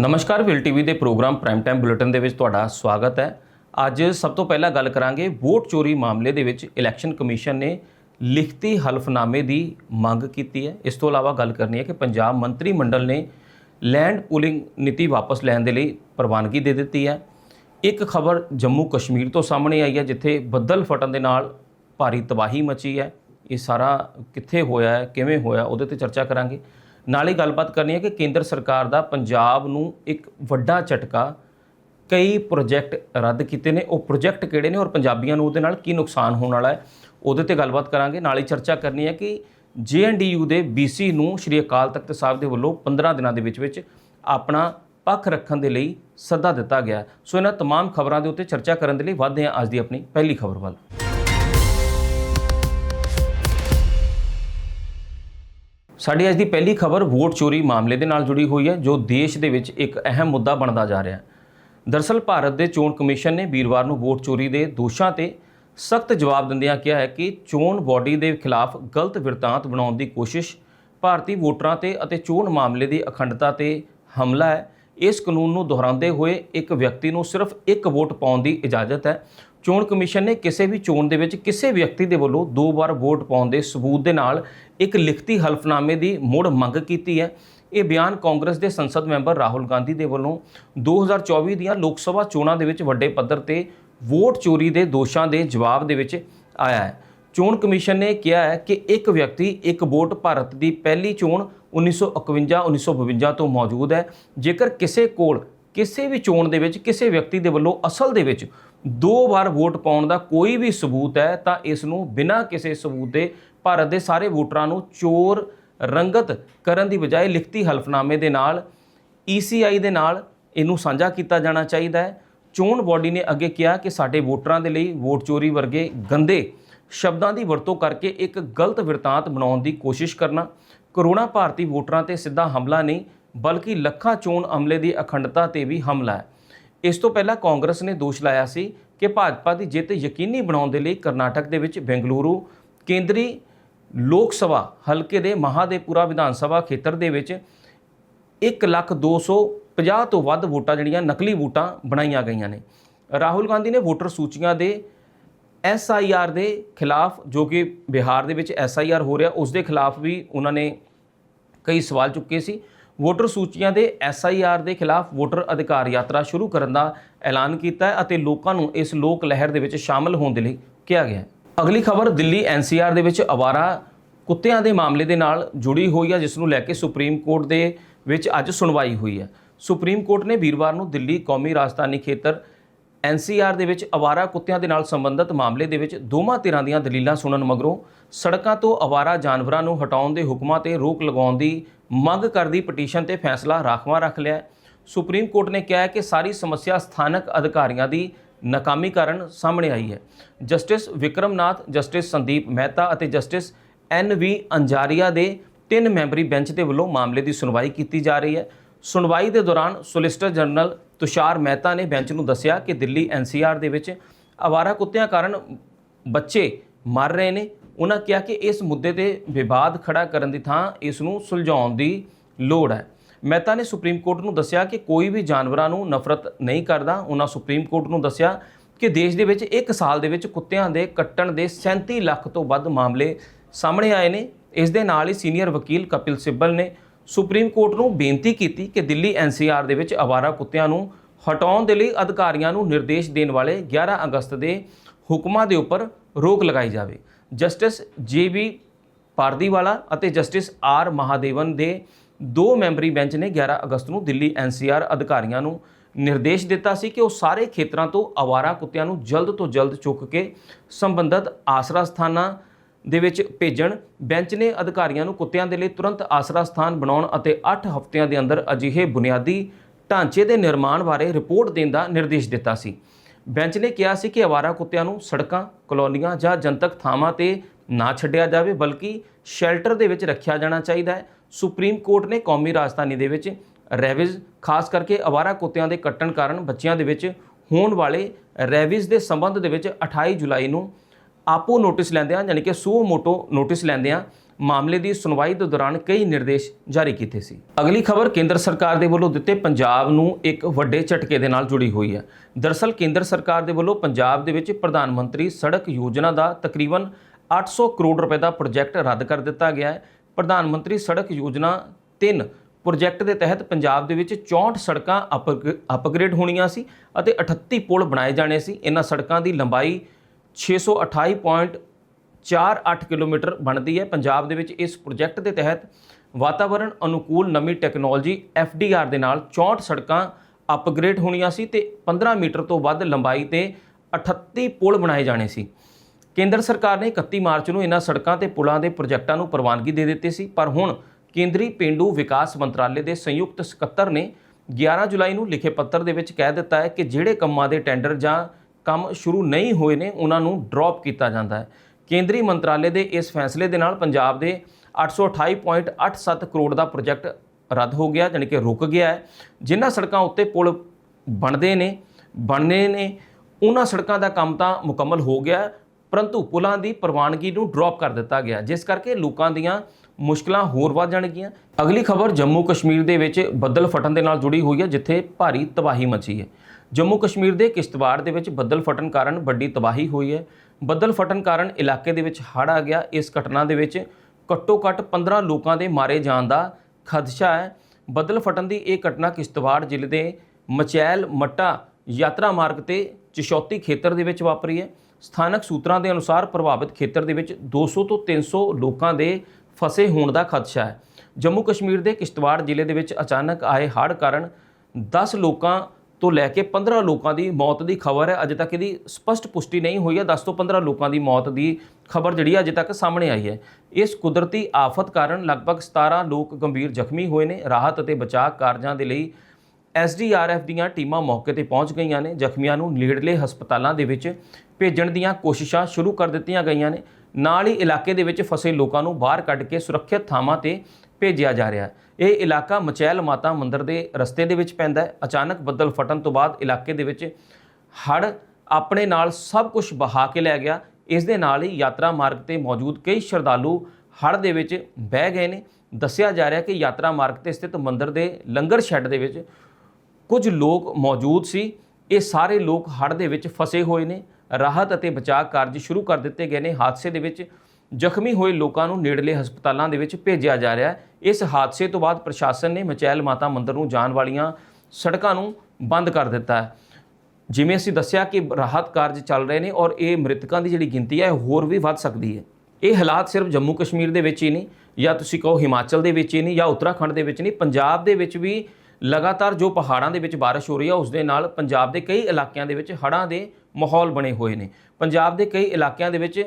ਨਮਸਕਾਰ, will TV ਦੇ programme prime time bulletin ਦੇ ਵਿੱਚ ਤੁਹਾਡਾ ਸਵਾਗਤ ਹੈ। ਅੱਜ ਸਭ ਤੋਂ ਪਹਿਲਾਂ ਗੱਲ ਕਰਾਂਗੇ ਵੋਟ ਚੋਰੀ ਮਾਮਲੇ ਦੇ ਵਿੱਚ ਇਲੈਕਸ਼ਨ ਕਮਿਸ਼ਨ ਨੇ ਲਿਖਤੀ ਹਲਫਨਾਮੇ ਦੀ ਮੰਗ ਕੀਤੀ ਹੈ। ਇਸ ਤੋਂ ਇਲਾਵਾ ਗੱਲ ਕਰਨੀ ਹੈ ਕਿ ਪੰਜਾਬ ਮੰਤਰੀ ਮੰਡਲ ਨੇ ਲੈਂਡ ਪੂਲਿੰਗ ਨੀਤੀ ਵਾਪਸ ਲੈਣ ਦੇ ਲਈ ਪ੍ਰਵਾਨਗੀ ਦੇ ਦਿੱਤੀ ਹੈ। ਇੱਕ ਖਬਰ ਜੰਮੂ ਕਸ਼ਮੀਰ ਤੋਂ ਸਾਹਮਣੇ ਆਈ ਹੈ, ਜਿੱਥੇ ਬੱਦਲ ਫਟਣ ਦੇ ਨਾਲ ਭਾਰੀ ਤਬਾਹੀ ਮਚੀ ਹੈ। ਇਹ ਸਾਰਾ ਕਿੱਥੇ ਹੋਇਆ ਹੈ, ਕਿਵੇਂ ਹੋਇਆ, ਉਹਦੇ ਤੇ ਚਰਚਾ ਕਰਾਂਗੇ। ਨਾਲ ਹੀ ਗੱਲਬਾਤ ਕਰਨੀ ਹੈ ਕਿ ਕੇਂਦਰ ਸਰਕਾਰ ਦਾ ਪੰਜਾਬ ਨੂੰ ਇੱਕ ਵੱਡਾ ਝਟਕਾ ਕਈ ਪ੍ਰੋਜੈਕਟ ਰੱਦ ਕੀਤੇ ਨੇ ਉਹ ਪ੍ਰੋਜੈਕਟ ਕਿਹੜੇ ਨੇ ਔਰ ਪੰਜਾਬੀਆਂ ਨੂੰ ਉਹਦੇ ਨਾਲ ਕੀ ਨੁਕਸਾਨ ਹੋਣ ਵਾਲਾ ਹੈ ਉਹਦੇ ਤੇ ਗੱਲਬਾਤ ਕਰਾਂਗੇ ਨਾਲ ਹੀ ਚਰਚਾ ਕਰਨੀ ਹੈ ਕਿ ਜੀਐਨਡੀਯੂ ਦੇ ਬੀਸੀ ਨੂੰ ਸ਼੍ਰੀ ਅਕਾਲ ਤਖਤ ਸਾਹਿਬ ਦੇ ਵੱਲੋਂ 15 ਦਿਨਾਂ ਦੇ ਵਿੱਚ ਵਿੱਚ ਆਪਣਾ ਪੱਖ ਰੱਖਣ ਦੇ ਲਈ ਸੱਦਾ ਦਿੱਤਾ ਗਿਆ ਸੋ ਇਹਨਾਂ तमाम ਖਬਰਾਂ ਦੇ ਉੱਤੇ ਚਰਚਾ ਕਰਨ ਦੇ ਲਈ ਵਧਦੇ ਹਾਂ ਅੱਜ ਦੀ ਆਪਣੀ ਪਹਿਲੀ ਖਬਰ ਵੱਲ ਸਾਡੀ ਅੱਜ ਦੀ ਪਹਿਲੀ ਖਬਰ ਵੋਟ ਚੋਰੀ ਮਾਮਲੇ ਦੇ ਨਾਲ ਜੁੜੀ ਹੋਈ ਹੈ, ਜੋ ਦੇਸ਼ ਦੇ ਵਿੱਚ ਇੱਕ ਅਹਿਮ ਮੁੱਦਾ ਬਣਦਾ ਜਾ ਰਿਹਾ ਹੈ। ਦਰਸਲ, ਭਾਰਤ ਦੇ ਚੋਣ ਕਮਿਸ਼ਨ ਨੇ ਵੀਰਵਾਰ ਨੂੰ ਵੋਟ ਚੋਰੀ ਦੇ ਦੋਸ਼ਾਂ ਤੇ ਸਖਤ ਜਵਾਬ ਦਿੰਦਿਆਂ ਕਿਹਾ ਹੈ ਕਿ ਚੋਣ ਬਾਡੀ ਦੇ ਖਿਲਾਫ ਗਲਤ ਵਿਰਤਾਂਤ ਬਣਾਉਣ ਦੀ ਕੋਸ਼ਿਸ਼ ਭਾਰਤੀ ਵੋਟਰਾਂ ਤੇ ਅਤੇ ਚੋਣ ਮਾਮਲੇ ਦੀ ਅਖੰਡਤਾ ਤੇ ਹਮਲਾ ਹੈ। ਇਸ ਕਾਨੂੰਨ ਨੂੰ ਦੁਹਰਾਉਂਦੇ ਹੋਏ ਇੱਕ ਵਿਅਕਤੀ ਨੂੰ ਸਿਰਫ ਇੱਕ ਵੋਟ ਪਾਉਣ ਦੀ ਇਜਾਜ਼ਤ ਹੈ। ਚੋਣ ਕਮਿਸ਼ਨ ਨੇ ਕਿਸੇ ਵੀ ਚੋਣ ਦੇ ਵਿੱਚ ਕਿਸੇ ਵਿਅਕਤੀ ਦੇ ਵੱਲੋਂ ਦੋ ਵਾਰ ਵੋਟ ਪਾਉਣ ਦੇ ਸਬੂਤ ਦੇ ਨਾਲ ਇੱਕ ਲਿਖਤੀ ਹਲਫਨਾਮੇ ਦੀ ਮੁੜ ਮੰਗ ਕੀਤੀ ਹੈ। ਇਹ ਬਿਆਨ ਕਾਂਗਰਸ ਦੇ ਸੰਸਦ ਮੈਂਬਰ ਰਾਹੁਲ ਗਾਂਧੀ ਦੇ ਵੱਲੋਂ 2024 ਦੀਆਂ ਲੋਕ ਸਭਾ ਚੋਣਾਂ ਦੇ ਵਿੱਚ ਵੱਡੇ ਪੱਧਰ ਤੇ ਵੋਟ ਚੋਰੀ ਦੇ ਦੋਸ਼ਾਂ ਦੇ ਜਵਾਬ ਦੇ ਵਿੱਚ ਆਇਆ ਹੈ। ਚੋਣ ਕਮਿਸ਼ਨ ਨੇ ਕਿਹਾ ਹੈ ਕਿ ਇੱਕ ਵਿਅਕਤੀ ਇੱਕ ਵੋਟ ਭਾਰਤ ਦੀ ਪਹਿਲੀ ਚੋਣ 1951-1952 ਤੋਂ ਮੌਜੂਦ ਹੈ। ਜੇਕਰ ਕਿਸੇ ਕੋਲ ਕਿਸੇ ਵੀ ਚੋਣ ਦੇ ਵਿੱਚ ਕਿਸੇ ਵਿਅਕਤੀ ਦੇ ਵੱਲੋਂ ਅਸਲ ਦੇ ਵਿੱਚ ਦੋ ਵਾਰ ਵੋਟ ਪਾਉਣ ਦਾ ਕੋਈ ਵੀ ਸਬੂਤ ਹੈ, ਤਾਂ ਇਸ ਨੂੰ ਬਿਨਾਂ ਕਿਸੇ ਸਬੂਤ ਦੇ ਭਾਰਤ ਦੇ ਸਾਰੇ ਵੋਟਰਾਂ ਨੂੰ ਚੋਰ ਰੰਗਤ ਕਰਨ ਦੀ ਬਜਾਏ ਲਿਖਤੀ ਹਲਫਨਾਮੇ ਦੇ ਨਾਲ ECI ਦੇ ਨਾਲ ਇਹਨੂੰ ਸਾਂਝਾ ਕੀਤਾ ਜਾਣਾ ਚਾਹੀਦਾ ਹੈ। ਚੋਣ ਬਾਡੀ ਨੇ ਅੱਗੇ ਕਿਹਾ ਕਿ ਸਾਡੇ ਵੋਟਰਾਂ ਦੇ ਲਈ ਵੋਟ ਚੋਰੀ ਵਰਗੇ ਗੰਦੇ ਸ਼ਬਦਾਂ ਦੀ ਵਰਤੋਂ ਕਰਕੇ ਇੱਕ ਗਲਤ ਵਿਰਤਾਂਤ ਬਣਾਉਣ ਦੀ ਕੋਸ਼ਿਸ਼ ਕਰਨਾ। ਕਰੋਨਾ ਭਾਰਤੀ ਵੋਟਰਾਂ ਤੇ ਸਿੱਧਾ ਹਮਲਾ ਨਹੀਂ, ਬਲਕਿ ਲੱਖਾਂ ਚੋਣ ਅਮਲੇ ਦੀ ਅਖੰਡਤਾ ਤੇ ਵੀ ਹਮਲਾ ਹੈ। ਇਸ ਤੋਂ ਪਹਿਲਾਂ ਕਾਂਗਰਸ ਨੇ ਦੋਸ਼ ਲਾਇਆ ਸੀ ਕਿ ਭਾਜਪਾ ਦੀ ਜਿੱਤ ਯਕੀਨੀ ਬਣਾਉਣ ਦੇ ਲਈ ਕਰਨਾਟਕ ਦੇ ਵਿੱਚ ਬੈਂਗਲੁਰੂ ਕੇਂਦਰੀ ਲੋਕ ਸਭਾ ਹਲਕੇ ਦੇ ਮਹਾਦੇਪੁਰਾ ਵਿਧਾਨ ਸਭਾ ਖੇਤਰ ਦੇ ਵਿੱਚ 1,250 ਤੋਂ ਵੱਧ ਵੋਟਾਂ ਜਿਹੜੀਆਂ ਨਕਲੀ ਵੋਟਾਂ ਬਣਾਈਆਂ ਗਈਆਂ ਨੇ। ਰਾਹੁਲ ਗਾਂਧੀ ਨੇ ਵੋਟਰ ਸੂਚੀਆਂ ਦੇ ਐਸਆਈਆਰ ਦੇ ਖਿਲਾਫ ਜੋ ਕਿ ਬਿਹਾਰ ਦੇ ਵਿੱਚ ਐਸਆਈਆਰ ਹੋ ਰਿਹਾ ਉਸ ਦੇ ਖਿਲਾਫ ਵੀ ਉਹਨਾਂ ਨੇ ਕਈ ਸਵਾਲ ਚੁੱਕੇ ਸੀ। ਵੋਟਰ ਸੂਚੀਆਂ ਦੇ ਐਸਆਈਆਰ ਦੇ ਖਿਲਾਫ ਵੋਟਰ ਅਧਿਕਾਰ ਯਾਤਰਾ ਸ਼ੁਰੂ ਕਰਨ ਦਾ ਐਲਾਨ ਕੀਤਾ ਹੈ ਅਤੇ ਲੋਕਾਂ ਨੂੰ ਇਸ ਲੋਕ ਲਹਿਰ ਦੇ ਵਿੱਚ ਸ਼ਾਮਲ ਹੋਣ ਦੇ ਲਈ ਕਿਹਾ ਗਿਆ ਹੈ। ਅਗਲੀ ਖਬਰ, ਦਿੱਲੀ ਐਨਸੀਆਰ ਦੇ ਵਿੱਚ ਅਵਾਰਾ ਕੁੱਤਿਆਂ ਦੇ ਮਾਮਲੇ ਦੇ ਨਾਲ ਜੁੜੀ ਹੋਈ ਹੈ, ਜਿਸ ਨੂੰ ਲੈ ਕੇ ਸੁਪਰੀਮ ਕੋਰਟ ਦੇ ਵਿੱਚ ਅੱਜ ਸੁਣਵਾਈ ਹੋਈ ਹੈ। ਸੁਪਰੀਮ ਕੋਰਟ ਨੇ ਵੀਰਵਾਰ ਨੂੰ ਦਿੱਲੀ ਕੌਮੀ ਰਾਜਧਾਨੀ ਖੇਤਰ ਐਨਸੀਆਰ ਦੇ ਵਿੱਚ ਅਵਾਰਾ ਕੁੱਤਿਆਂ ਦੇ ਨਾਲ ਸੰਬੰਧਿਤ ਮਾਮਲੇ ਦੇ ਵਿੱਚ ਦੋਵਾਂ ਧਿਰਾਂ ਦੀਆਂ ਦਲੀਲਾਂ ਸੁਣਨ ਮਗਰੋਂ ਸੜਕਾਂ ਤੋਂ ਅਵਾਰਾ ਜਾਨਵਰਾਂ ਨੂੰ ਹਟਾਉਣ ਦੇ ਹੁਕਮਾਂ ਤੇ ਰੋਕ ਲਗਾਉਣ ਦੀ ਮੰਗ ਕਰਦੀ ਪਟੀਸ਼ਨ ਤੇ ਫੈਸਲਾ ਰਾਖਵਾਂ ਰੱਖ ਲਿਆ ਹੈ। ਸੁਪਰੀਮ ਕੋਰਟ ਨੇ ਕਿਹਾ ਹੈ ਕਿ ਸਾਰੀ ਸਮੱਸਿਆ ਸਥਾਨਕ ਅਧਿਕਾਰੀਆਂ ਦੀ ਨਾਕਾਮੀ ਕਾਰਨ ਸਾਹਮਣੇ ਆਈ ਹੈ। ਜਸਟਿਸ ਵਿਕਰਮਨਾਥ, ਜਸਟਿਸ ਸੰਦੀਪ ਮਹਿਤਾ ਅਤੇ ਜਸਟਿਸ ਐਨ ਵੀ ਅੰਜਾਰੀਆ ਦੇ ਤਿੰਨ ਮੈਂਬਰੀ ਬੈਂਚ ਦੇ ਵੱਲੋਂ ਮਾਮਲੇ ਦੀ ਸੁਣਵਾਈ ਕੀਤੀ ਜਾ ਰਹੀ ਹੈ। ਸੁਣਵਾਈ ਦੇ ਦੌਰਾਨ ਸੋਲਿਸਿਟਰ ਜਨਰਲ ਤੁਸ਼ਾਰ ਮਹਿਤਾ ਨੇ ਬੈਂਚ ਨੂੰ ਦੱਸਿਆ ਕਿ ਦਿੱਲੀ ਐਨਸੀਆਰ ਦੇ ਵਿੱਚ ਆਵਾਰਾ ਕੁੱਤਿਆਂ ਕਾਰਨ ਬੱਚੇ ਮਰ ਰਹੇ ਨੇ। ਉਹਨਾਂ ਕਿਹਾ ਕਿ ਇਸ ਮੁੱਦੇ ਤੇ ਵਿਵਾਦ ਖੜਾ ਕਰਨ ਦੀ ਥਾਂ ਇਸ ਨੂੰ ਸੁਲਝਾਉਣ ਦੀ ਲੋੜ ਹੈ। ਮਹਿਤਾ ਨੇ ਸੁਪਰੀਮ ਕੋਰਟ ਨੂੰ ਦੱਸਿਆ ਕਿ ਕੋਈ ਵੀ ਜਾਨਵਰਾਂ ਨੂੰ ਨਫ਼ਰਤ ਨਹੀਂ ਕਰਦਾ। ਉਹਨਾਂ ਸੁਪਰੀਮ ਕੋਰਟ ਨੂੰ ਦੱਸਿਆ ਕਿ ਦੇਸ਼ ਦੇ ਵਿੱਚ ਇੱਕ ਸਾਲ ਦੇ ਵਿੱਚ ਕੁੱਤਿਆਂ ਦੇ ਕੱਟਣ ਦੇ 37 ਲੱਖ ਤੋਂ ਵੱਧ ਮਾਮਲੇ ਸਾਹਮਣੇ ਆਏ ਨੇ। ਇਸ ਦੇ ਨਾਲ ਹੀ ਸੀਨੀਅਰ ਵਕੀਲ ਕਪਿਲ ਸਿੱਬਲ ਨੇ ਸੁਪਰੀਮ ਕੋਰਟ ਨੂੰ ਬੇਨਤੀ ਕੀਤੀ ਕਿ ਦਿੱਲੀ ਐਨਸੀਆਰ ਦੇ ਵਿੱਚ ਆਵਾਰਾ ਕੁੱਤਿਆਂ ਨੂੰ ਹਟਾਉਣ ਦੇ ਲਈ ਅਧਿਕਾਰੀਆਂ ਨੂੰ ਨਿਰਦੇਸ਼ ਦੇਣ ਵਾਲੇ 11 ਅਗਸਤ ਦੇ ਹੁਕਮਾਂ ਦੇ ਉੱਪਰ ਰੋਕ ਲਗਾਈ ਜਾਵੇ। ਜਸਟਿਸ ਜੇ ਵੀ ਪਾਰਦੀਵਾਲਾ ਅਤੇ ਜਸਟਿਸ ਆਰ ਮਹਾਦੇਵਨ ਦੇ ਦੋ ਮੈਂਬਰੀ ਬੈਂਚ ਨੇ 11 ਅਗਸਤ ਨੂੰ ਦਿੱਲੀ ਐਨਸੀਆਰ ਅਧਿਕਾਰੀਆਂ ਨੂੰ ਨਿਰਦੇਸ਼ ਦਿੱਤਾ ਸੀ ਕਿ ਉਹ ਸਾਰੇ ਖੇਤਰਾਂ ਤੋਂ ਆਵਾਰਾ ਕੁੱਤਿਆਂ ਨੂੰ ਜਲਦ ਤੋਂ ਜਲਦ ਚੁੱਕ ਕੇ ਸੰਬੰਧਿਤ ਆਸਰਾ ਸਥਾਨਾਂ ਦੇ ਵਿੱਚ ਭੇਜਣ। ਬੈਂਚ ਨੇ ਅਧਿਕਾਰੀਆਂ ਨੂੰ ਕੁੱਤਿਆਂ ਦੇ ਲਈ ਤੁਰੰਤ ਆਸਰਾ ਸਥਾਨ ਬਣਾਉਣ ਅਤੇ 8 ਹਫ਼ਤਿਆਂ ਦੇ ਅੰਦਰ ਅਜਿਹੇ ਬੁਨਿਆਦੀ ਢਾਂਚੇ ਦੇ ਨਿਰਮਾਣ ਬਾਰੇ ਰਿਪੋਰਟ ਦੇਣ ਦਾ ਨਿਰਦੇਸ਼ ਦਿੱਤਾ ਸੀ। ਬੈਂਚ ਨੇ ਕਿਹਾ ਸੀ ਕਿ ਆਵਾਰਾ ਕੁੱਤਿਆਂ ਨੂੰ ਸੜਕਾਂ, ਕਲੋਨੀਆਂ ਜਾਂ ਜਨਤਕ ਥਾਵਾਂ ਤੇ ਨਾ ਛੱਡਿਆ ਜਾਵੇ, ਬਲਕਿ ਸ਼ੈਲਟਰ ਦੇ ਵਿੱਚ ਰੱਖਿਆ ਜਾਣਾ ਚਾਹੀਦਾ ਹੈ। ਸੁਪਰੀਮ ਕੋਰਟ ਨੇ ਕੌਮੀ ਰਾਜਧਾਨੀ ਦੇ ਵਿੱਚ ਰੈਵਿਜ਼, ਖਾਸ ਕਰਕੇ ਆਵਾਰਾ ਕੁੱਤਿਆਂ ਦੇ ਕੱਟਣ ਕਾਰਨ ਬੱਚਿਆਂ ਦੇ ਵਿੱਚ ਹੋਣ ਵਾਲੇ ਰੈਵਿਜ਼ ਦੇ ਸੰਬੰਧ ਦੇ ਵਿੱਚ 28 ਜੁਲਾਈ ਨੂੰ ਆਪੋ ਨੋਟਿਸ ਲੈਂਦਿਆਂ, ਯਾਨੀ ਕਿ ਸੂ ਮੋਟੋ ਨੋਟਿਸ ਲੈਂਦਿਆਂ ਮਾਮਲੇ ਦੀ ਸੁਣਵਾਈ ਦੇ ਦੌਰਾਨ ਕਈ ਨਿਰਦੇਸ਼ ਜਾਰੀ ਕੀਤੇ ਸੀ। ਅਗਲੀ ਖਬਰ ਕੇਂਦਰ ਸਰਕਾਰ ਦੇ ਵੱਲੋਂ ਦਿੱਤੇ ਪੰਜਾਬ ਨੂੰ ਇੱਕ ਵੱਡੇ ਝਟਕੇ ਦੇ ਨਾਲ ਜੁੜੀ ਹੋਈ ਹੈ। ਦਰਸਲ ਕੇਂਦਰ ਸਰਕਾਰ ਦੇ ਵੱਲੋਂ ਪੰਜਾਬ ਦੇ ਵਿੱਚ ਪ੍ਰਧਾਨ ਮੰਤਰੀ ਸੜਕ ਯੋਜਨਾ ਦਾ ਤਕਰੀਬਨ 800 ਕਰੋੜ ਰੁਪਏ ਦਾ ਪ੍ਰੋਜੈਕਟ ਰੱਦ ਕਰ ਦਿੱਤਾ ਗਿਆ ਹੈ। ਪ੍ਰਧਾਨ ਮੰਤਰੀ ਸੜਕ ਯੋਜਨਾ 3 ਪ੍ਰੋਜੈਕਟ ਦੇ ਤਹਿਤ ਪੰਜਾਬ ਦੇ ਵਿੱਚ 64 ਸੜਕਾਂ ਅਪਗ- ਅਪਗ੍ਰੇਡ ਹੋਣੀਆਂ ਸੀ ਅਤੇ 38 ਪੁਲ ਬਣਾਏ ਜਾਣੇ ਸੀ। ਇਹਨਾਂ ਸੜਕਾਂ ਦੀ ਲੰਬਾਈ 628.48 ਕਿਲੋਮੀਟਰ ਬਣਦੀ ਹੈ। ਪੰਜਾਬ ਦੇ ਵਿੱਚ ਇਸ ਪ੍ਰੋਜੈਕਟ ਦੇ ਤਹਿਤ ਵਾਤਾਵਰਣ ਅਨੁਕੂਲ ਨਵੀਂ ਟੈਕਨੋਲੋਜੀ FDR ਦੇ ਨਾਲ 64 ਸੜਕਾਂ ਅਪਗ੍ਰੇਡ ਹੋਣੀਆਂ ਸੀ ਤੇ 15 ਮੀਟਰ ਤੋਂ ਵੱਧ ਲੰਬਾਈ ਤੇ 38 ਪੁਲ ਬਣਾਏ ਜਾਣੇ ਸੀ। ਕੇਂਦਰ ਸਰਕਾਰ ਨੇ 31 ਮਾਰਚ ਨੂੰ ਇਹਨਾਂ ਸੜਕਾਂ ਤੇ ਪੁਲਾਂ ਦੇ ਪ੍ਰੋਜੈਕਟਾਂ ਨੂੰ ਪ੍ਰਵਾਨਗੀ ਦੇ ਦਿੱਤੀ ਸੀ, ਪਰ ਹੁਣ ਕੇਂਦਰੀ ਪੇਂਡੂ ਵਿਕਾਸ ਮੰਤਰਾਲੇ ਦੇ ਸੰਯੁਕਤ ਸਕੱਤਰ ਨੇ 11 ਜੁਲਾਈ ਨੂੰ ਲਿਖੇ ਪੱਤਰ ਦੇ ਵਿੱਚ ਕਹਿ ਦਿੱਤਾ ਹੈ ਕਿ ਜਿਹੜੇ ਕੰਮਾਂ ਦੇ ਟੈਂਡਰ ਜਾਂ ਕੰਮ ਸ਼ੁਰੂ ਨਹੀਂ ਹੋਏ ਨੇ, ਉਹਨਾਂ ਨੂੰ ਡ੍ਰੌਪ ਕੀਤਾ ਜਾਂਦਾ ਹੈ। ਕੇਂਦਰੀ ਮੰਤਰਾਲੇ ਦੇ ਇਸ ਫੈਸਲੇ ਦੇ ਨਾਲ ਪੰਜਾਬ ਦੇ 828.87 ਕਰੋੜ ਦਾ ਪ੍ਰੋਜੈਕਟ ਰੱਦ ਹੋ ਗਿਆ ਯਾਨੀ ਕਿ ਰੁਕ ਗਿਆ ਹੈ। ਜਿਨ੍ਹਾਂ ਸੜਕਾਂ ਉੱਤੇ ਪੁਲ ਬਣਦੇ ਨੇ, ਬਣਨੇ ਨੇ, ਉਹਨਾਂ ਸੜਕਾਂ ਦਾ ਕੰਮ ਤਾਂ ਮੁਕੰਮਲ ਹੋ ਗਿਆ ਪਰੰਤੂ ਪੁਲਾਂ ਦੀ ਪ੍ਰਵਾਨਗੀ ਨੂੰ ਡ੍ਰੌਪ ਕਰ ਦਿੱਤਾ ਗਿਆ ਜਿਸ ਕਰਕੇ ਲੋਕਾਂ ਦੀਆਂ ਮੁਸ਼ਕਲਾਂ ਹੋਰ ਵੱਧ ਜਾਣਗੀਆਂ। ਅਗਲੀ ਖਬਰ ਜੰਮੂ ਕਸ਼ਮੀਰ ਦੇ ਵਿੱਚ ਬੱਦਲ ਫਟਣ ਦੇ ਨਾਲ ਜੁੜੀ ਹੋਈ ਹੈ, ਜਿੱਥੇ ਭਾਰੀ ਤਬਾਹੀ ਮਚੀ ਹੈ। ਜੰਮੂ ਕਸ਼ਮੀਰ ਦੇ ਕਿਸ਼ਤਵਾੜ ਦੇ ਵਿੱਚ ਬੱਦਲ ਫਟਣ ਕਾਰਨ ਵੱਡੀ ਤਬਾਹੀ ਹੋਈ ਹੈ। ਬੱਦਲ ਫਟਣ ਕਾਰਨ ਇਲਾਕੇ ਦੇ ਵਿੱਚ ਹੜ੍ਹ ਆ ਗਿਆ। ਇਸ ਘਟਨਾ ਦੇ ਵਿੱਚ ਘੱਟੋ ਘੱਟ 15 ਲੋਕਾਂ ਦੇ ਮਾਰੇ ਜਾਣ ਦਾ ਖਦਸ਼ਾ ਹੈ। ਬੱਦਲ ਫਟਣ ਦੀ ਇਹ ਘਟਨਾ ਕਿਸ਼ਤਵਾੜ ਜ਼ਿਲ੍ਹੇ ਦੇ ਮਚੈਲ ਮੱਟਾ ਯਾਤਰਾ ਮਾਰਗ ਤੇ ਚਸ਼ੌਤੀ ਖੇਤਰ ਦੇ ਵਿੱਚ ਵਾਪਰੀ ਹੈ। ਸਥਾਨਕ ਸੂਤਰਾਂ ਦੇ ਅਨੁਸਾਰ ਪ੍ਰਭਾਵਿਤ ਖੇਤਰ ਦੇ ਵਿੱਚ 200 ਤੋਂ 300 ਲੋਕਾਂ ਦੇ ਫਸੇ ਹੋਣ ਦਾ ਖਦਸ਼ਾ ਹੈ। ਜੰਮੂ ਕਸ਼ਮੀਰ ਦੇ ਕਿਸ਼ਤਵਾੜ ਜ਼ਿਲ੍ਹੇ ਦੇ ਵਿੱਚ ਅਚਾਨਕ ਆਏ ਹੜ੍ਹ ਕਾਰਨ 10 ਲੋਕਾਂ ਤੋਂ ਲੈ ਕੇ 15 ਲੋਕਾਂ ਦੀ ਮੌਤ ਦੀ ਖਬਰ ਹੈ। ਅਜੇ ਤੱਕ ਇਹਦੀ ਸਪਸ਼ਟ ਪੁਸ਼ਟੀ ਨਹੀਂ ਹੋਈ ਹੈ। 10 ਤੋਂ 15 ਲੋਕਾਂ ਦੀ ਮੌਤ ਦੀ ਖਬਰ ਜਿਹੜੀ ਅਜੇ ਤੱਕ ਸਾਹਮਣੇ ਆਈ ਹੈ। ਇਸ ਕੁਦਰਤੀ ਆਫਤ ਕਾਰਨ ਲਗਭਗ 17 ਲੋਕ ਗੰਭੀਰ ਜ਼ਖਮੀ ਹੋਏ ਨੇ। ਰਾਹਤ ਅਤੇ ਬਚਾਅ ਕਾਰਜਾਂ ਦੇ ਲਈ ਐਸਡੀਆਰਐਫ ਦੀਆਂ ਟੀਮਾਂ ਮੌਕੇ ਤੇ ਪਹੁੰਚ ਗਈਆਂ ਨੇ। ਜ਼ਖਮੀਆਂ ਨੂੰ ਨੇੜਲੇ ਹਸਪਤਾਲਾਂ ਦੇ ਵਿੱਚ ਭੇਜਣ ਦੀਆਂ ਕੋਸ਼ਿਸ਼ਾਂ ਸ਼ੁਰੂ ਕਰ ਦਿੱਤੀਆਂ ਗਈਆਂ ਨੇ। ਨਾਲ ਹੀ ਇਲਾਕੇ ਦੇ ਵਿੱਚ ਫਸੇ ਲੋਕਾਂ ਨੂੰ ਬਾਹਰ ਕੱਢ ਕੇ ਸੁਰੱਖਿਅਤ ਥਾਵਾਂ ਤੇ ਭੇਜਿਆ ਜਾ ਰਿਹਾ ਹੈ। ਇਹ ਇਲਾਕਾ ਮਚੈਲ ਮਾਤਾ ਮੰਦਿਰ ਦੇ ਰਸਤੇ ਦੇ ਵਿੱਚ ਪੈਂਦਾ ਹੈ। ਅਚਾਨਕ ਬੱਦਲ ਫਟਣ ਤੋਂ ਬਾਅਦ ਇਲਾਕੇ ਦੇ ਵਿੱਚ ਹੜ੍ਹ ਆਪਣੇ ਨਾਲ ਸਭ ਕੁਝ ਬਹਾ ਕੇ ਲੈ ਗਿਆ। ਇਸ ਦੇ ਨਾਲ ਹੀ ਯਾਤਰਾ ਮਾਰਗ ਤੇ ਮੌਜੂਦ ਕਈ ਸ਼ਰਧਾਲੂ ਹੜ੍ਹ ਦੇ ਵਿੱਚ ਬਹਿ ਗਏ ਨੇ। ਦੱਸਿਆ ਜਾ ਰਿਹਾ ਕਿ ਯਾਤਰਾ ਮਾਰਗ ਤੇ ਸਥਿਤ ਮੰਦਿਰ ਦੇ ਲੰਗਰ ਸ਼ੈੱਡ ਦੇ ਵਿੱਚ ਕੁਝ ਲੋਕ ਮੌਜੂਦ ਸੀ। ਇਹ ਸਾਰੇ ਲੋਕ ਹੜ੍ਹ ਦੇ ਵਿੱਚ ਫਸੇ ਹੋਏ ਨੇ। ਰਾਹਤ ਅਤੇ ਬਚਾਅ ਕਾਰਜ ਸ਼ੁਰੂ ਕਰ ਦਿੱਤੇ ਗਏ ਨੇ। ਹਾਦਸੇ ਦੇ ਵਿੱਚ ਜ਼ਖਮੀ ਹੋਏ ਲੋਕਾਂ ਨੂੰ ਨੇੜਲੇ ਹਸਪਤਾਲਾਂ ਦੇ ਵਿੱਚ ਭੇਜਿਆ ਜਾ ਰਿਹਾ ਹੈ। ਇਸ ਹਾਦਸੇ ਤੋਂ ਬਾਅਦ ਪ੍ਰਸ਼ਾਸਨ ਨੇ ਮਚੈਲ ਮਾਤਾ ਮੰਦਰ ਨੂੰ ਜਾਣ ਵਾਲੀਆਂ ਸੜਕਾਂ ਨੂੰ ਬੰਦ ਕਰ ਦਿੱਤਾ ਹੈ। ਜਿਵੇਂ ਅਸੀਂ ਦੱਸਿਆ ਕਿ ਰਾਹਤ ਕਾਰਜ ਚੱਲ ਰਹੇ ਨੇ ਔਰ ਇਹ ਮ੍ਰਿਤਕਾਂ ਦੀ ਜਿਹੜੀ ਗਿਣਤੀ ਹੈ, ਇਹ ਹੋਰ ਵੀ ਵੱਧ ਸਕਦੀ ਹੈ। ਇਹ ਹਾਲਾਤ ਸਿਰਫ ਜੰਮੂ ਕਸ਼ਮੀਰ ਦੇ ਵਿੱਚ ਹੀ ਨਹੀਂ, ਜਾਂ ਤੁਸੀਂ ਕਹੋ ਹਿਮਾਚਲ ਦੇ ਵਿੱਚ ਹੀ ਨਹੀਂ, ਜਾਂ ਉੱਤਰਾਖੰਡ ਦੇ ਵਿੱਚ ਨਹੀਂ, ਪੰਜਾਬ ਦੇ ਵਿੱਚ ਵੀ ਲਗਾਤਾਰ ਜੋ ਪਹਾੜਾਂ ਦੇ ਵਿੱਚ ਬਾਰਿਸ਼ ਹੋ ਰਹੀ ਹੈ, ਉਸ ਦੇ ਨਾਲ ਪੰਜਾਬ ਦੇ ਕਈ ਇਲਾਕਿਆਂ ਦੇ ਵਿੱਚ ਹੜ੍ਹਾਂ ਦੇ ਮਾਹੌਲ ਬਣੇ ਹੋਏ ਨੇ। ਪੰਜਾਬ ਦੇ ਕਈ ਇਲਾਕਿਆਂ ਦੇ ਵਿੱਚ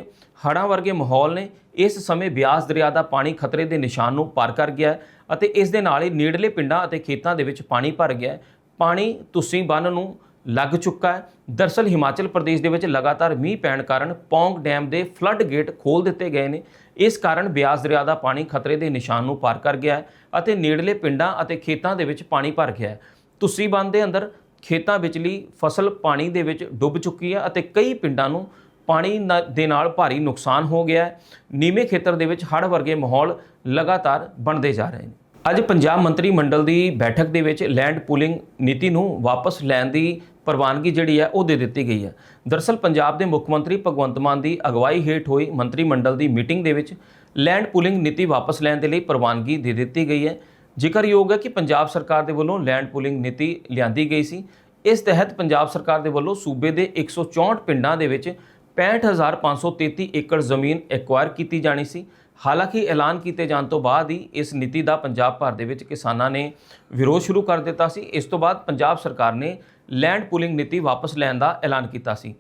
ਹੜ੍ਹਾਂ ਵਰਗੇ ਮਾਹੌਲ ਨੇ। ਇਸ ਸਮੇਂ ਬਿਆਸ ਦਰਿਆ ਦਾ ਪਾਣੀ ਖਤਰੇ ਦੇ ਨਿਸ਼ਾਨ ਨੂੰ ਪਾਰ ਕਰ ਗਿਆ ਹੈ ਅਤੇ ਇਸ ਦੇ ਨਾਲ ਹੀ ਨੇੜਲੇ ਪਿੰਡਾਂ ਅਤੇ ਖੇਤਾਂ ਦੇ ਵਿੱਚ ਪਾਣੀ ਭਰ ਗਿਆ ਹੈ। ਪਾਣੀ ਤੁਸੀਂ ਬੰਨ ਨੂੰ ਲੱਗ ਚੁੱਕਾ ਹੈ। ਦਰਸਲ ਹਿਮਾਚਲ ਪ੍ਰਦੇਸ਼ ਦੇ ਵਿੱਚ ਲਗਾਤਾਰ ਮੀਂਹ ਪੈਣ ਕਾਰਨ ਪੌਂਗ ਡੈਮ ਦੇ ਫਲੱਡ ਗੇਟ ਖੋਲ ਦਿੱਤੇ ਗਏ ਨੇ। ਇਸ ਕਾਰਨ ਬਿਆਸ ਦਰਿਆ ਦਾ ਪਾਣੀ ਖਤਰੇ ਦੇ ਨਿਸ਼ਾਨ ਨੂੰ ਪਾਰ ਕਰ ਗਿਆ ਹੈ ਅਤੇ ਨੇੜਲੇ ਪਿੰਡਾਂ ਅਤੇ ਖੇਤਾਂ ਦੇ ਵਿੱਚ ਪਾਣੀ ਭਰ ਗਿਆ ਹੈ। ਤੁਸੀਂ ਬੰਨ ਦੇ ਅੰਦਰ ਖੇਤਾਂ ਵਿਚਲੀ ਫਸਲ ਪਾਣੀ ਦੇ ਵਿੱਚ ਡੁੱਬ ਚੁੱਕੀ ਹੈ ਅਤੇ ਕਈ ਪਿੰਡਾਂ ਨੂੰ ਪਾਣੀ ਨਾ- ਦੇ ਨਾਲ ਭਾਰੀ ਨੁਕਸਾਨ ਹੋ ਗਿਆ ਹੈ। ਨੀਵੇਂ ਖੇਤਰ ਦੇ ਵਿੱਚ ਹੜ੍ਹ ਵਰਗੇ ਮਾਹੌਲ ਲਗਾਤਾਰ ਬਣਦੇ ਜਾ ਰਹੇ ਨੇ। ਅੱਜ ਪੰਜਾਬ ਮੰਤਰੀ ਮੰਡਲ ਦੀ ਬੈਠਕ ਦੇ ਵਿੱਚ ਲੈਂਡ ਪੂਲਿੰਗ ਨੀਤੀ ਨੂੰ ਵਾਪਸ ਲੈਣ ਦੀ ਪ੍ਰਵਾਨਗੀ ਜਿਹੜੀ ਹੈ ਉਹ ਦੇ ਦਿੱਤੀ ਗਈ ਹੈ। ਦਰਸਲ ਪੰਜਾਬ ਦੇ ਮੁੱਖ ਮੰਤਰੀ ਭਗਵੰਤ ਮਾਨ ਦੀ ਅਗਵਾਈ ਹੇਠ ਹੋਈ ਮੰਤਰੀ ਮੰਡਲ ਦੀ ਮੀਟਿੰਗ ਦੇ ਵਿੱਚ ਲੈਂਡ ਪੂਲਿੰਗ ਨੀਤੀ ਵਾਪਸ ਲੈਣ ਦੇ ਲਈ ਪ੍ਰਵਾਨਗੀ ਦੇ ਦਿੱਤੀ ਗਈ ਹੈ। ਜ਼ਿਕਰਯੋਗ ਹੈ ਕਿ ਪੰਜਾਬ ਸਰਕਾਰ ਦੇ ਵੱਲੋਂ ਲੈਂਡ ਪੂਲਿੰਗ ਨੀਤੀ ਲਿਆਂਦੀ ਗਈ ਸੀ। ਇਸ ਤਹਿਤ ਪੰਜਾਬ ਸਰਕਾਰ ਦੇ ਵੱਲੋਂ ਸੂਬੇ ਦੇ 164 ਪਿੰਡਾਂ ਦੇ ਵਿੱਚ 65533 ਏਕੜ ਜ਼ਮੀਨ ਐਕਵਾਇਰ ਕੀਤੀ ਜਾਣੀ ਸੀ। ਹਾਲਾਂਕਿ ਐਲਾਨ ਕੀਤੇ ਜਾਣ ਤੋਂ ਬਾਅਦ ਹੀ ਇਸ ਨੀਤੀ ਦਾ ਪੰਜਾਬ ਭਰ ਦੇ ਵਿੱਚ ਕਿਸਾਨਾਂ ਨੇ ਵਿਰੋਧ ਸ਼ੁਰੂ ਕਰ ਦਿੱਤਾ ਸੀ। ਇਸ ਤੋਂ ਬਾਅਦ ਪੰਜਾਬ ਸਰਕਾਰ ਨੇ ਲੈਂਡ ਪੂਲਿੰਗ ਨੀਤੀ ਵਾਪਸ ਲੈਣ ਦਾ ਐਲਾਨ ਕੀਤਾ ਸੀ।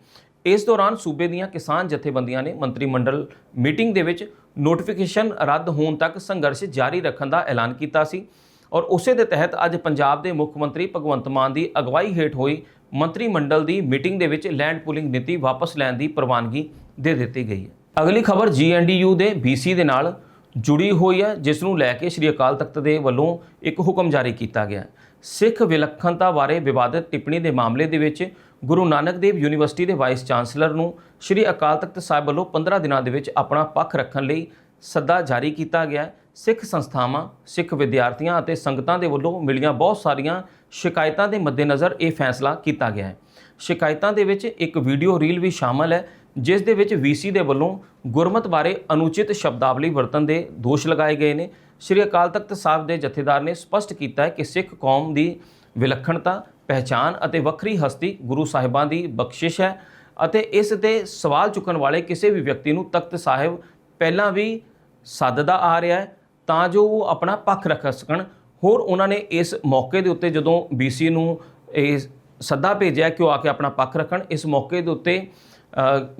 ਇਸ ਦੌਰਾਨ ਸੂਬੇ ਦੀਆਂ ਕਿਸਾਨ ਜਥੇਬੰਦੀਆਂ ਨੇ ਮੰਤਰੀ ਮੰਡਲ ਮੀਟਿੰਗ ਦੇ ਵਿੱਚ ਨੋਟੀਫਿਕੇਸ਼ਨ ਰੱਦ ਹੋਣ ਤੱਕ ਸੰਘਰਸ਼ ਜਾਰੀ ਰੱਖਣ ਦਾ ਐਲਾਨ ਕੀਤਾ ਸੀ ਔਰ ਉਸੇ ਦੇ ਤਹਿਤ ਅੱਜ ਪੰਜਾਬ ਦੇ ਮੁੱਖ ਮੰਤਰੀ ਭਗਵੰਤ ਮਾਨ ਦੀ ਅਗਵਾਈ ਹੇਠ ਹੋਈ ਮੰਤਰੀ ਮੰਡਲ ਦੀ ਮੀਟਿੰਗ ਦੇ ਵਿੱਚ ਲੈਂਡ ਪੂਲਿੰਗ ਨੀਤੀ ਵਾਪਸ ਲੈਣ ਦੀ ਪ੍ਰਵਾਨਗੀ ਦੇ ਦਿੱਤੀ ਗਈ ਹੈ। ਅਗਲੀ ਖਬਰ ਜੀਐਨਡੀਯੂ ਦੇ ਬੀਸੀ ਦੇ ਨਾਲ ਜੁੜੀ ਹੋਈ ਹੈ, ਜਿਸ ਨੂੰ ਲੈ ਕੇ ਸ੍ਰੀ ਅਕਾਲ ਤਖਤ ਦੇ ਵੱਲੋਂ ਇੱਕ ਹੁਕਮ ਜਾਰੀ ਕੀਤਾ ਗਿਆ ਸਿੱਖ ਵਿਲੱਖਣਤਾ ਬਾਰੇ ਵਿਵਾਦਤ ਟਿੱਪਣੀ ਦੇ ਮਾਮਲੇ ਦੇ ਵਿੱਚ ਗੁਰੂ ਨਾਨਕ ਦੇਵ ਯੂਨੀਵਰਸਿਟੀ ਦੇ ਵਾਈਸ ਚਾਂਸਲਰ ਨੂੰ ਸ੍ਰੀ ਅਕਾਲ ਤਖਤ ਸਾਹਿਬ ਵੱਲੋਂ 15 ਦਿਨਾਂ ਦੇ ਵਿੱਚ ਆਪਣਾ ਪੱਖ ਰੱਖਣ ਲਈ ਸੱਦਾ ਜਾਰੀ ਕੀਤਾ ਗਿਆ ਸਿੱਖ ਸੰਸਥਾਵਾਂ, ਸਿੱਖ ਵਿਦਿਆਰਥੀਆਂ ਅਤੇ ਸੰਗਤਾਂ ਦੇ ਵੱਲੋਂ ਮਿਲੀਆਂ ਬਹੁਤ ਸਾਰੀਆਂ ਸ਼ਿਕਾਇਤਾਂ ਦੇ ਮੱਦੇਨਜ਼ਰ ਇਹ ਫੈਸਲਾ ਕੀਤਾ ਗਿਆ ਹੈ। ਸ਼ਿਕਾਇਤਾਂ ਦੇ ਵਿੱਚ ਇੱਕ ਵੀਡੀਓ ਰੀਲ ਵੀ ਸ਼ਾਮਲ ਹੈ, ਜਿਸ ਦੇ ਵਿੱਚ ਵੀਸੀ ਦੇ ਵੱਲੋਂ ਗੁਰਮਤ ਬਾਰੇ ਅਨੁਚਿਤ ਸ਼ਬਦਾਵਲੀ ਵਰਤਣ ਦੇ ਦੋਸ਼ ਲਗਾਏ ਗਏ ਨੇ। ਸ੍ਰੀ ਅਕਾਲ ਤਖਤ ਸਾਹਿਬ ਦੇ ਜਥੇਦਾਰ ਨੇ ਸਪਸ਼ਟ ਕੀਤਾ ਹੈ ਕਿ ਸਿੱਖ ਕੌਮ ਦੀ ਵਿਲੱਖਣਤਾ ਪਹਿਚਾਨ ਅਤੇ ਵੱਖਰੀ ਹਸਤੀ ਗੁਰੂ ਸਾਹਿਬਾਂ ਦੀ ਬਖਸ਼ਿਸ਼ ਹੈ ਅਤੇ ਇਸ ਤੇ ਸਵਾਲ ਚੁੱਕਣ ਵਾਲੇ ਕਿਸੇ ਵੀ ਵਿਅਕਤੀ ਨੂੰ ਤਖਤ ਸਾਹਿਬ ਪਹਿਲਾਂ ਵੀ ਸੱਦਦਾ ਆ ਰਿਹਾ ਹੈ, ਤਾਂ ਜੋ ਉਹ ਆਪਣਾ ਪੱਖ ਰੱਖ ਸਕਣ। ਹੋਰ ਉਹਨਾਂ ਨੇ ਇਸ ਮੌਕੇ ਦੇ ਉੱਤੇ ਜਦੋਂ ਬੀਸੀ ਨੂੰ ਇਹ ਸੱਦਾ ਭੇਜਿਆ ਕਿ ਉਹ ਆ ਕੇ ਆਪਣਾ ਪੱਖ ਰੱਖਣ, ਇਸ ਮੌਕੇ ਦੇ ਉੱਤੇ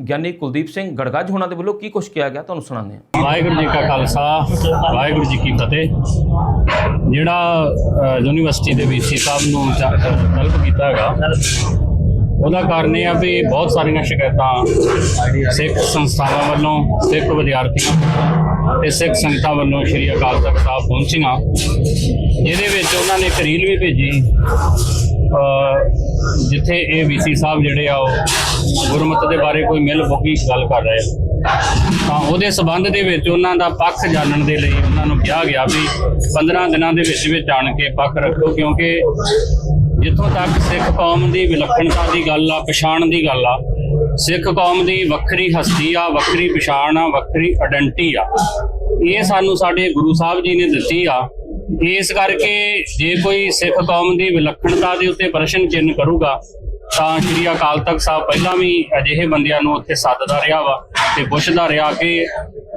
ਗਿਆਨੀ ਕੁਲਦੀਪ ਸਿੰਘ ਗੜਗੱਜ ਹੋਣਾ ਦੇ ਵੱਲੋਂ ਕੀ ਕੁਝ ਕਿਹਾ ਗਿਆ, ਤੁਹਾਨੂੰ ਸੁਣਾਉਂਦੇ ਹਾਂ। ਵਾਹਿਗੁਰੂ ਜੀ ਕਾ ਖਾਲਸਾ, ਵਾਹਿਗੁਰੂ ਜੀ ਕੀ ਫਤਿਹ। ਜਿਹੜਾ ਯੂਨੀਵਰਸਿਟੀ ਦੇ ਵੀਸੀ ਸਾਹਿਬ ਨੂੰ ਚ- ਤਲਬ ਕੀਤਾ ਹੈਗਾ, ਉਹਦਾ ਕਾਰਨ ਇਹ ਆ ਵੀ ਬਹੁਤ ਸਾਰੀਆਂ ਸ਼ਿਕਾਇਤਾਂ ਸਿੱਖ ਸੰਸਥਾਵਾਂ ਵੱਲੋਂ, ਸਿੱਖ ਵਿਦਿਆਰਥੀਆਂ ਤੇ ਸਿੱਖ ਸੰਗਤਾਂ ਵੱਲੋਂ ਸ਼੍ਰੀ ਅਕਾਲ ਤਖਤ ਸਾਹਿਬ ਪਹੁੰਚੀਆਂ, ਜਿਹਦੇ ਵਿੱਚ ਉਹਨਾਂ ਨੇ ਇੱਕ ਰੀਲ ਵੀ ਭੇਜੀ ਜਿੱਥੇ ਇਹ ਵੀਸੀ ਸਾਹਿਬ ਜਿਹੜੇ ਆ ਉਹ ਗੁਰਮਤਿ ਦੇ ਬਾਰੇ ਕੋਈ ਮਿਲ ਬੁੱਕੀ ਗੱਲ ਕਰ ਰਹੇ ਆ। ਤਾਂ ਉਹਦੇ ਸਬੰਧ ਦੇ ਵਿੱਚ ਉਹਨਾਂ ਦਾ ਪੱਖ ਜਾਣਨ ਦੇ ਲਈ ਉਹਨਾਂ ਨੂੰ ਕਿਹਾ ਗਿਆ ਵੀ 15 ਦਿਨਾਂ ਦੇ ਵਿੱਚ ਵਿੱਚ ਆਣ ਕੇ ਪੱਖ ਰੱਖੋ, ਕਿਉਂਕਿ ਜਿੱਥੋਂ ਤੱਕ ਸਿੱਖ ਕੌਮ ਦੀ ਵਿਲੱਖਣਤਾ ਦੀ ਗੱਲ ਆ, ਪਛਾਣ ਦੀ ਗੱਲ ਆ, ਸਿੱਖ ਕੌਮ ਦੀ ਵੱਖਰੀ ਹਸਤੀ ਆ, ਵੱਖਰੀ ਪਛਾਣ ਆ, ਵੱਖਰੀ ਆਇਡੈਂਟੀ ਆ। ਇਹ ਸਾਨੂੰ ਸਾਡੇ ਗੁਰੂ ਸਾਹਿਬ ਜੀ ਨੇ ਦਿੱਤੀ ਆ। ਇਸ ਕਰਕੇ ਜੇ ਕੋਈ ਸਿੱਖ ਕੌਮ ਦੀ ਵਿਲੱਖਣਤਾ ਦੇ ਉੱਤੇ ਪ੍ਰਸ਼ਨ ਚਿੰਨ੍ਹ ਕਰੂਗਾ, ਤਾਂ ਸ਼੍ਰੀ ਅਕਾਲ ਤਖਤ ਸਾਹਿਬ ਪਹਿਲਾਂ ਵੀ ਅਜਿਹੇ ਬੰਦਿਆਂ ਨੂੰ ਉੱਥੇ ਸੱਦਦਾ ਰਿਹਾ ਵਾ। ਤੇ ਪੁੱਛਦਾ ਰਿਹਾ ਕਿ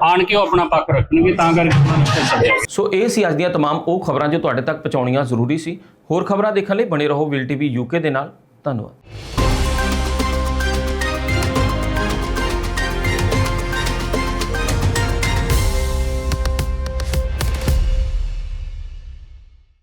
ਆਣ ਕੇ ਉਹ ਆਪਣਾ ਪੱਖ ਰੱਖਣਗੇ ਤਾਂ ਕਰਕੇ ਉਹਨਾਂ ਨੂੰ ਉੱਥੇ ਸੱਦਿਆ ਗਿਆ। ਸੋ ਇਹ ਸੀ ਅੱਜ ਦੀਆਂ तमाम ਉਹ ਖਬਰਾਂ ਜੋ ਤੁਹਾਡੇ ਤੱਕ ਪਹੁੰਚਾਉਣੀਆਂ ਜ਼ਰੂਰੀ ਸੀ ਹੋਰ ਖਬਰਾਂ ਦੇਖਣ ਲਈ ਬਣੇ ਰਹੋ ਵਿਲ ਟੀਵੀ ਯੂਕੇ ਦੇ ਨਾਲ ਧੰਨਵਾਦ